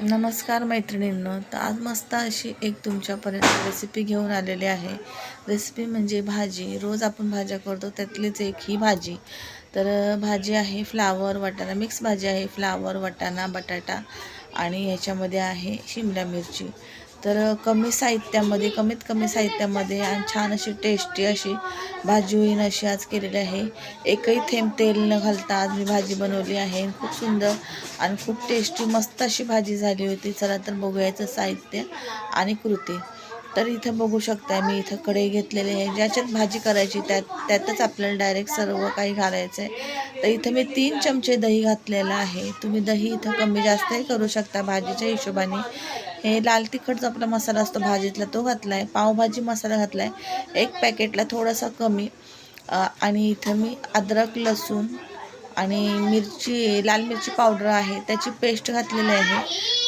नमस्कार मैत्रिणींनो. तर आज मस्त अशी एक तुमच्यापर्यंत रेसिपी घेऊन आलेली आहे. रेसिपी म्हणजे भाजी. रोज आपण भाज्या करतो त्यातलीच एक ही भाजी. तर भाजी आहे फ्लावर वाटाणा. मिक्स भाजी आहे फ्लावर वाटाणा बटाटा आणि ह्याच्यामध्ये आहे शिमला मिरची. तर कमी साहित्यामध्ये कमीत कमी साहित्यामध्ये आणि छान अशी टेस्टी अशी भाजी होईन अशी आज केलेली आहे. एकही थेंब तेल न घालता आज मी भाजी बनवली आहे. खूप सुंदर आणि खूप टेस्टी मस्त अशी भाजी झाली होती. चला तर बघूयाचं साहित्य आणि कृती. तर इथं बघू शकता मी इथं कढई घेतलेले आहे. ज्याच्यात भाजी करायची त्यात त्यातच आपल्याला डायरेक्ट सर्व काही घालायचं आहे. तर इथं मी तीन चमचे दही घातलेलं आहे. तुम्ही दही इथं कमी जास्तही करू शकता भाजीच्या हिशोबाने. हे लाल तिखटचा आपला मसाला असतो भाजीतला तो घातला आहे पावभाजी मसाला घातला आहे एक पॅकेटला थोडासा कमी. आणि इथं मी अद्रक लसूण आणि मिरची लाल मिरची पावडर आहे. त्याची पेस्ट घातलेली आहे.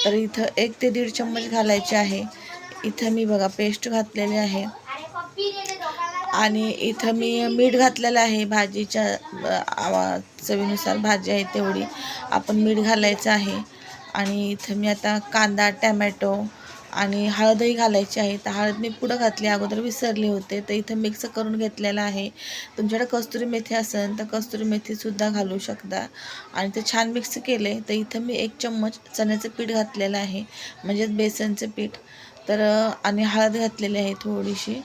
तर इथं एक ते दीड चम्मच घालायचे आहे. इथं मी बघा पेस्ट घातलेली आहे. आणि इथं मी मीठ घातलेलं आहे भाजीच्या आवा- चवीनुसार भाजी आहे तेवढी. आपण मीठ घालायचं आहे. आणि इथं मी आता कांदा टॅमॅटो आणि हळदही घालायची आहे. तर हळद मी पुढं घातली अगोदर विसरले होते. तर इथं मिक्स करून घेतलेलं आहे. तुमच्याकडे कस्तुरी मेथी असेल तर कस्तुरी मेथीसुद्धा घालू शकता. आणि ते छान मिक्स केले तर इथं मी एक चम्मच चण्याचं पीठ घातलेलं आहे. म्हणजेच बेसनचं पीठ. तर आणि हळद घातलेली आहे थोडीशी.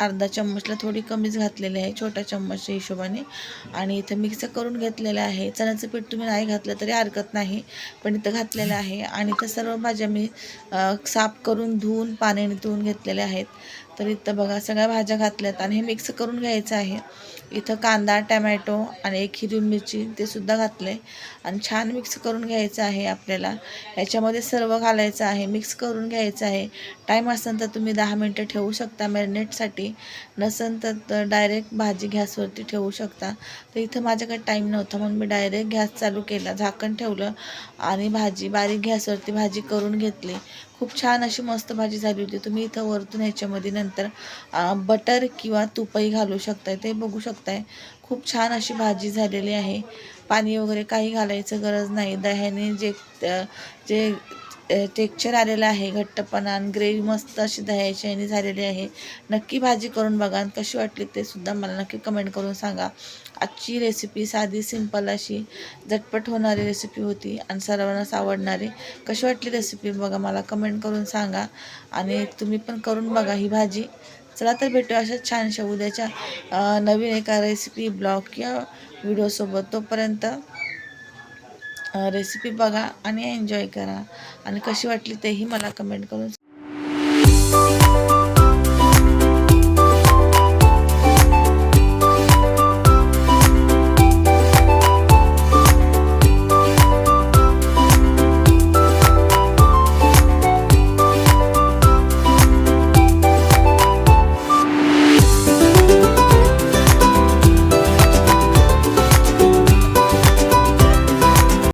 अर्धा चम्मचला थोडी कमीच घातलेली आहे छोट्या चम्मचच्या हिशोबाने. आणि इथं मिक्स करून घेतलेलं आहे. चण्याचं पीठ तुम्ही नाही घातलं तरी हरकत नाही पण इथं घातलेलं आहे. आणि इथं सर्व भाज्या मी साफ करून धुवून पाण्याने धुवून घेतलेल्या आहेत. तर इथं बघा सगळ्या भाज्या घातल्यात आणि हे मिक्स करून घ्यायचं आहे. इथं कांदा टमॅटो आणि एक हिरवी मिरची ते सुद्धा घातले. आणि छान मिक्स करून घ्यायचं आहे आपल्याला. याच्यामध्ये सर्व घालायचं आहे मिक्स करून घ्यायचं आहे. टाईम असेल तर तुम्ही दहा मिनटं ठेवू शकता मॅरिनेटसाठी नसेल तर डायरेक्ट भाजी गॅसवरती ठेवू शकता. तर इथं माझ्याकडे टाईम नव्हता म्हणून मी डायरेक्ट गॅस चालू केला झाकण ठेवलं आणि भाजी बारीक गॅसवरती भाजी करून घेतली. खूप छान अशी मस्त भाजी झाली होती. तुम्ही इथं वरतून ह्याच्यामध्ये नंतर बटर किंवा तुपही घालू शकताय ते बघू शकताय. खूप छान अशी भाजी झालेली आहे. पाणी वगैरे काही घालायचं गरज नाही. दह्याने जे जे टेक्चर आलेलं आहे घट्टपणा ग्रेवी ग्रेव्ही मस्त अशी दह्याची झालेली आहे. नक्की भाजी करून बघा आणि कशी वाटली ते सुद्धा मला नक्की कमेंट करून सांगा. आजची रेसिपी साधी सिंपल अशी झटपट होणारी रेसिपी होती आणि सर्वांनाच आवडणारी. कशी वाटली रेसिपी बघा मला कमेंट करून सांगा. आणि तुम्ही पण करून बघा ही भाजी. चला तर भेटू अशा छानशा उद्याच्या नवीन एका रेसिपी ब्लॉग किंवा व्हिडिओसोबत तोपर्यंत रेसिपी बघा आणि एन्जॉय करा. आणि कशी वाटली तेही मला कमेंट करून